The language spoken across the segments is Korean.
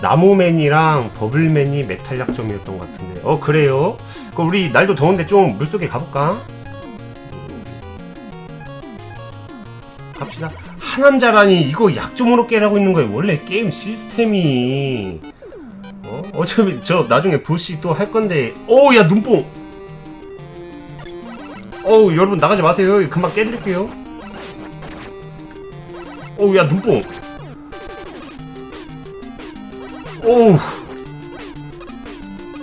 나무맨이랑 버블맨이 메탈 약점이었던 것 같은데. 어 그래요? 그럼 우리 날도 더운데 좀 물속에 가볼까? 갑시다. 하남자라니 이거 약점으로 깨라고 있는 거예요. 원래 게임 시스템이. 어? 어차피 저 나중에 보시 또 할 건데. 오, 야 눈뽕. 어우 여러분 나가지 마세요. 금방 깨드릴게요. 어우 야 눈뽕. 오우.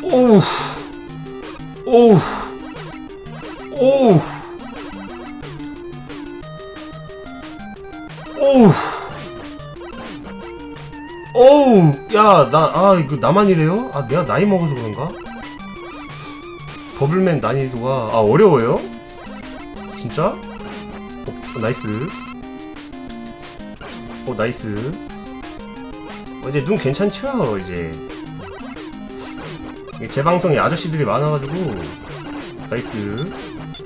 오우. 오우. 오우. 오우. 오우. 야, 나, 아, 이거 나만 이래요? 아, 내가 나이 먹어서 그런가? 버블맨 난이도가, 아, 어려워요? 진짜? 어, 나이스. 어, 나이스. 어, 이제 눈 괜찮죠? 이제. 이게 제 방송에 아저씨들이 많아가지고. 나이스.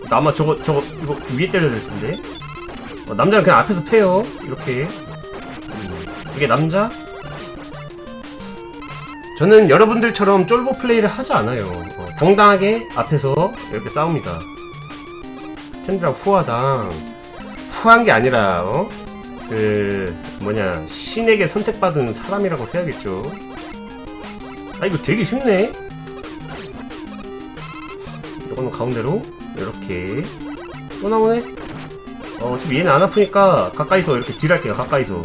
나 아마 저거, 저거, 이거 위에 때려야 될 텐데. 어, 남자는 그냥 앞에서 패요. 이렇게. 음, 이게 남자? 저는 여러분들처럼 쫄보 플레이를 하지 않아요. 어, 당당하게 앞에서 이렇게 싸웁니다. 텐드랑 후하당. 후한 게 아니라, 어? 그, 뭐냐, 신에게 선택받은 사람이라고 해야겠죠. 아, 이거 되게 쉽네? 이거는 가운데로, 이렇게. 또 나오네? 어, 어차피 얘는 안 아프니까 가까이서 이렇게 딜할게요, 가까이서.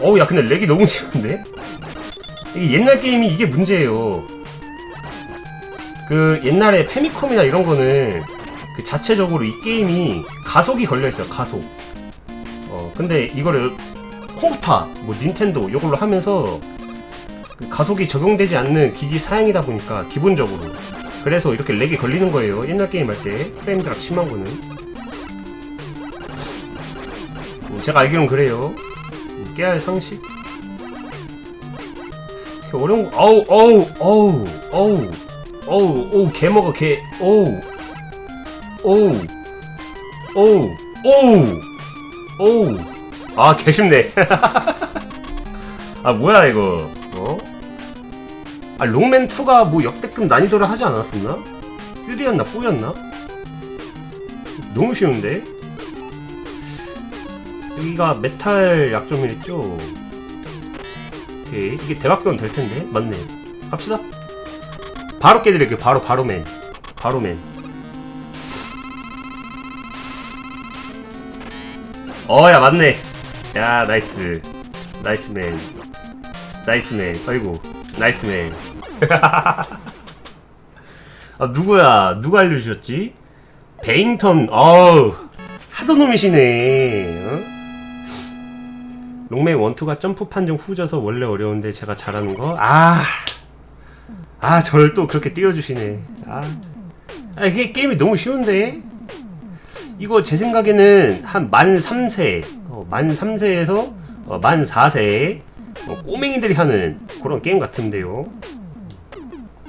어우, 야, 근데 렉이 너무 심한데? 이게 옛날 게임이 이게 문제예요. 그 옛날에 페미컴이나 이런 거는 그 자체적으로 이 게임이 가속이 걸려 있어요. 가속. 어 근데 이거를 컴퓨터, 뭐 닌텐도 이걸로 하면서 그 가속이 적용되지 않는 기기 사양이다 보니까 기본적으로 그래서 이렇게 렉이 걸리는 거예요. 옛날 게임 할 때 프레임 드랍 심한 거는. 음, 제가 알기론 그래요. 음, 깨알 상식. 어려운 거, 어우, 어우, 어우, 어우, 어우, 어우, 개 먹어, 개, 어우, 어우, 어우, 어우, 어우, 아, 개 쉽네. 아, 뭐야, 이거, 어? 아, 롱맨2가 뭐 역대급 난이도를 하지 않았었나? 3였나, 4였나? 너무 쉬운데? 여기가 메탈 약점이랬죠? 오케이 이게 대각선 될 텐데 맞네 갑시다 바로 깨드릴게요 바로 바로맨 바로맨 어야 맞네. 야 나이스. 나이스맨. 나이스맨. 아이고 나이스맨. 아 누구야? 누가 알려주셨지? 베잉턴. 어우 하던 놈이시네. 어? 롱맨 원투가 점프 판정 후져서 원래 어려운데 제가 잘하는 거? 아, 아 저를 또 그렇게 띄워주시네. 아, 아 이게 게임이 너무 쉬운데? 이거 제 생각에는 한 만 3세, 어, 만 3세에서 어, 만 4세 어, 꼬맹이들이 하는 그런 게임 같은데요.